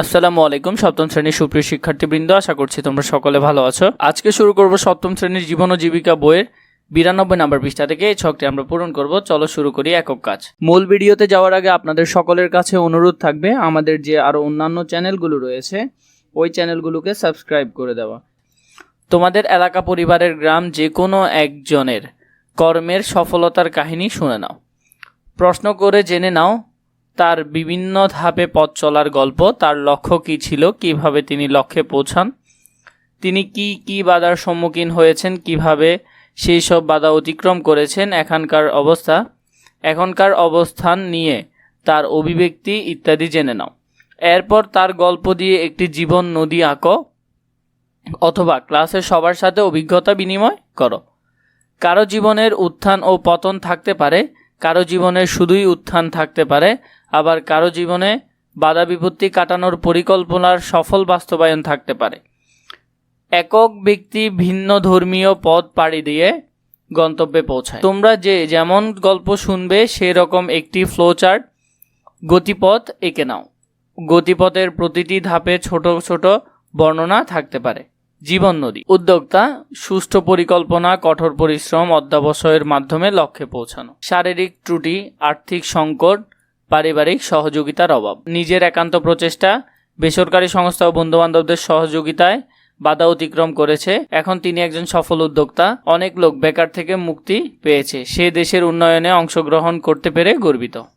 আসসালামু আলাইকুম, সপ্তম শ্রেণির সুপ্রিয় শিক্ষার্থীবৃন্দ, আশা করছি তোমরা সকলে ভালো আছো। আজকে শুরু করব সপ্তম শ্রেণির জীবন ও জীবিকা বইয়ের বিরানব্বই নাম্বার পৃষ্ঠা থেকে। এই ছকটি আমরা পূরণ করব, চলো শুরু করি একক কাজ। মূল ভিডিওতে যাওয়ার আগে আপনাদের সকলের কাছে অনুরোধ থাকবে, আমাদের যে আরও অন্যান্য চ্যানেলগুলো রয়েছে, ওই চ্যানেলগুলোকে সাবস্ক্রাইব করে দেওয়া। তোমাদের এলাকা, পরিবারের, গ্রাম যে কোনো একজনের কর্মের সফলতার কাহিনী শুনে নাও। প্রশ্ন করে জেনে নাও তার বিভিন্ন ধাপে পথ চলার গল্প, তার লক্ষ্য কী ছিল, কীভাবে তিনি লক্ষ্যে পৌঁছান, তিনি কি কি বাধার সম্মুখীন হয়েছেন, কীভাবে সেই সব বাধা অতিক্রম করেছেন, এখানকার অবস্থা, এখনকার অবস্থান নিয়ে তার অভিব্যক্তি ইত্যাদি জেনে নাও। এরপর তার গল্প দিয়ে একটি জীবন নদী আঁকো, অথবা ক্লাসের সবার সাথে অভিজ্ঞতা বিনিময় করো। কারও জীবনের উত্থান ও পতন থাকতে পারে কারও জীবনে শুধুই উত্থান থাকতে পারে, আবার কারও জীবনে বাধা বিপত্তি কাটানোর পরিকল্পনার সফল বাস্তবায়ন থাকতে পারে। একক ব্যক্তি ভিন্ন ধর্মীয় পথ পাড়ি দিয়ে গন্তব্যে পৌঁছায়। তোমরা যে যেমন গল্প শুনবে সেই রকম একটি ফ্লোচার্ট গতিপথ এঁকে নাও। গতিপথের প্রতিটি ধাপে ছোট ছোট বর্ণনা থাকতে পারে। জীবন নদী। উদ্যোক্তা, সুষ্ঠু পরিকল্পনা, কঠোর পরিশ্রম, অধ্যাবসায়ের মাধ্যমে লক্ষ্যে পৌঁছানো। শারীরিক ত্রুটি, আর্থিক সংকট, পারিবারিক সহযোগিতার অভাব। নিজের একান্ত প্রচেষ্টা, বেসরকারি সংস্থা ও বন্ধুবান্ধবদের সহযোগিতায় বাধা অতিক্রম করেছে। এখন তিনি একজন সফল উদ্যোক্তা। অনেক লোক বেকার থেকে মুক্তি পেয়েছে। সে দেশের উন্নয়নে অংশগ্রহণ করতে পেরে গর্বিত।